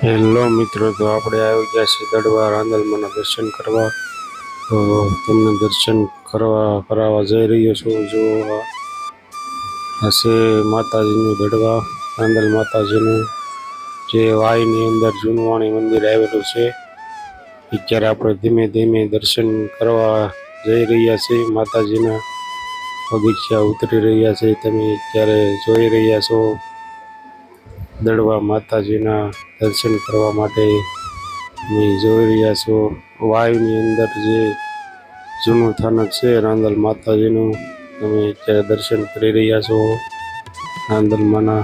Hello મિત્રો, તો આપણે આવી ગયા છીએ દડવા રાંદલમાના દર્શન કરવા. તો તમને દર્શન કરવા, કરાવવા જઈ રહ્યો છું. જો આ માતાજીનું દડવા રાંદલ માતાજીનું. જે વાયની અંદર જૂનવાણી મંદિર આવેલું છે અત્યારે આપણે ધીમે ધીમે દર્શન કરવા જઈ રહ્યા છીએ, માતાજીના બગીચા ઉતરી રહ્યા છે તમે અત્યારે જોઈ રહ્યા છો દડવા માતાજીના દર્શન કરવા માટે જોઈ રહ્યા છો. વાયુની અંદર જે જૂનું સ્થાનક છે, રાંદલ માતાજીનું તમે અત્યારે દર્શન કરી રહ્યા છો. રાંદલમાંના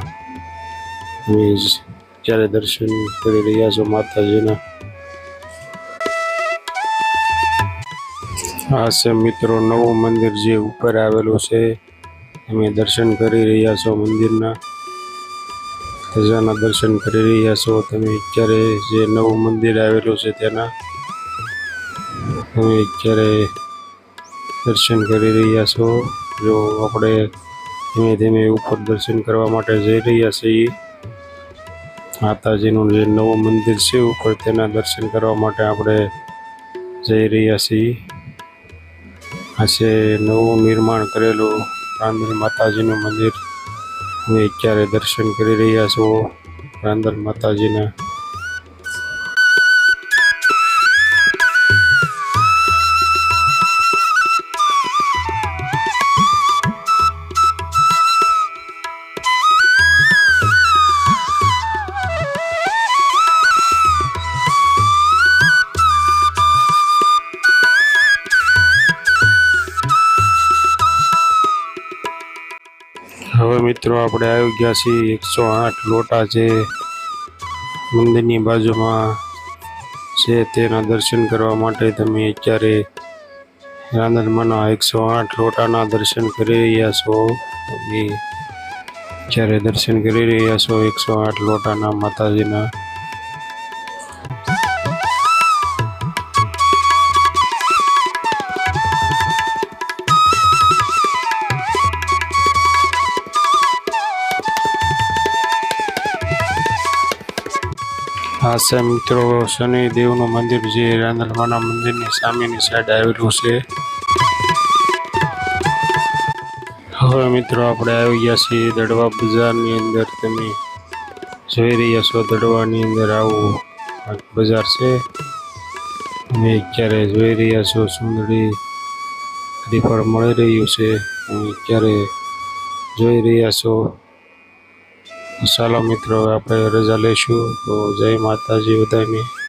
તમે અત્યારે દર્શન કરી રહ્યા છો માતાજીના. આ છે મિત્રો નવું મંદિર જે ઉપર આવેલું છે. તમે દર્શન કરી રહ્યા છો મંદિરના. ધજાના દર્શન કરી રહ્યા છો. તમે અત્યારે જે નવું મંદિર આવેલું છે તેના તમે અત્યારે દર્શન કરી રહ્યા છો, જો આપણે ધીમે ધીમે ઉપર દર્શન કરવા માટે જઈ રહ્યા છીએ, માતાજીનું જે નવું મંદિર છે ઉપર તેના દર્શન કરવા માટે આપણે જઈ રહ્યા છીએ. આ છે નવું નિર્માણ કરેલું રાંદલ માતાજીનું મંદિર તમે અત્યારે દર્શન કરી રહ્યા છો રાંદલ માતાજીના. મિત્રો, આપણે આવી ગયા છીએ એકસો આઠ લોટા છે મંદિરની બાજુમાં છે તેના દર્શન કરવા માટે તમે અત્યારે રાંદલમાંના એકસો આઠ લોટાના દર્શન કરી રહ્યા છો. તમે અત્યારે દર્શન કરી રહ્યા છો એકસો આઠ લોટાના માતાજીના. આ છે મિત્રો શનિદેવનું મંદિર જે રાંદલમાના મંદિરની સામેની સાઈડ આવેલું છે. હવે મિત્રો આપણે આવી ગયા છીએ દડવા બજારની અંદર. તમે જોઈ રહ્યા છો દડવાની અંદર આવું બજાર છે. તમે અત્યારે જોઈ રહ્યા છો સુંદરી હરીફળ મળી રહ્યું છે. તમે અત્યારે જોઈ રહ્યા છો ચાલો મિત્રો હવે આપણે રજા લઈશું. તો જય માતાજી બધાને.